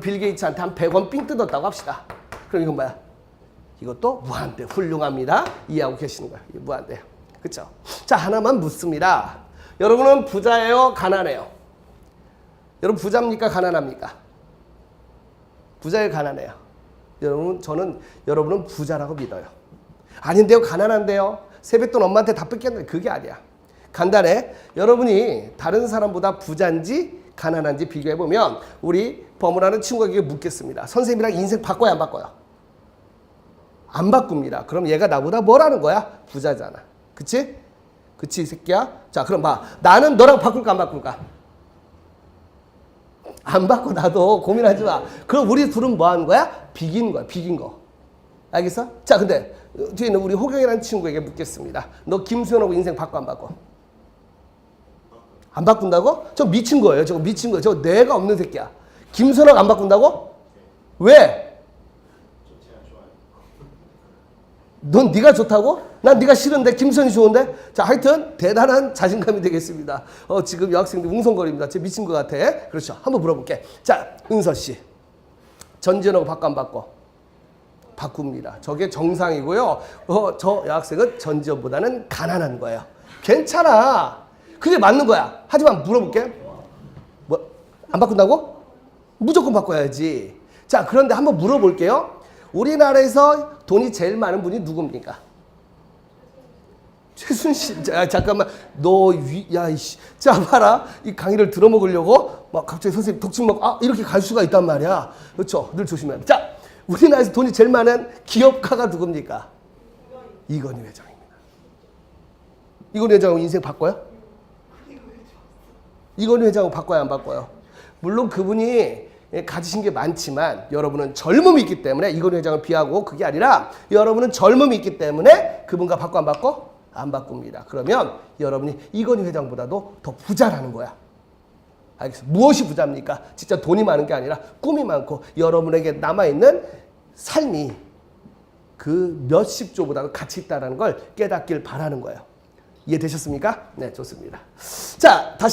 빌 게이츠한테 한 100원 삥 뜯었다고 합시다. 그럼 이건 뭐야? 이것도 무한대 훌륭합니다. 이해하고 계시는 거예요. 무한대요. 그렇죠? 자 하나만 묻습니다. 여러분은 부자예요, 가난해요? 여러분 부자입니까, 가난합니까? 부자예요, 가난해요? 여러분 저는 여러분은 부자라고 믿어요. 아닌데요, 가난한데요. 세뱃돈 엄마한테 다 뺏겼는데 그게 아니야. 간단해. 여러분이 다른 사람보다 부자인지 가난한지 비교해 보면 우리 버무라는 친구에게 묻겠습니다. 선생님이랑 인생 바꿔야 안 바꿔요? 안 바꿉니다. 그럼 얘가 나보다 뭐라는 거야? 부자잖아. 그치? 그치, 이 새끼야? 자, 그럼 봐. 나는 너랑 바꿀까, 안 바꿀까? 안 바꿔, 나도. 고민하지 마. 그럼 우리 둘은 뭐 하는 거야? 비긴 거야, 비긴 거. 알겠어? 자, 근데 뒤에 있는 우리 호경이라는 친구에게 묻겠습니다. 너 김수현하고 인생 바꿔, 안 바꿔? 안 바꾼다고? 저 미친 거예요. 저거 미친 거예요. 저거 뇌가 없는 새끼야. 김수현하고 안 바꾼다고? 왜? 넌 네가 좋다고? 난 네가 싫은데 김선이 좋은데? 자 하여튼 대단한 자신감이 되겠습니다. 어 지금 여학생들 웅성거립니다. 쟤 미친 것 같아. 그렇죠. 한번 물어볼게. 자 은서 씨. 전지현하고 바꿔 안 바꿔? 바꿉니다. 저게 정상이고요. 어, 저 여학생은 전지현보다는 가난한 거예요. 괜찮아. 그게 맞는 거야. 하지만 물어볼게. 뭐 안 바꾼다고? 무조건 바꿔야지. 자 그런데 한번 물어볼게요. 우리나라에서 돈이 제일 많은 분이 누굽니까? 최순실. 자, 잠깐만. 너, 위, 야, 이씨. 자, 봐라. 이 강의를 들어먹으려고 막 갑자기 선생님 독침 먹고, 아, 이렇게 갈 수가 있단 말이야. 그렇죠. 늘 조심해야 돼. 자, 우리나라에서 돈이 제일 많은 기업가가 누굽니까? 이건희 회장입니다. 이건희 회장은 인생 바꿔요? 이건희 회장은 바꿔야 안 바꿔요? 물론 그분이 가지신 게 많지만 여러분은 젊음이 있기 때문에 이건희 회장을 비하고 그게 아니라 여러분은 젊음이 있기 때문에 그분과 바꿔 안 바꿔? 안 바꿉니다. 그러면 여러분이 이건희 회장보다도 더 부자라는 거야. 알겠어? 무엇이 부자입니까? 진짜 돈이 많은 게 아니라 꿈이 많고 여러분에게 남아있는 삶이 그 몇십 조보다도 가치 있다는 걸 깨닫길 바라는 거예요. 이해되셨습니까? 네, 좋습니다. 자, 다시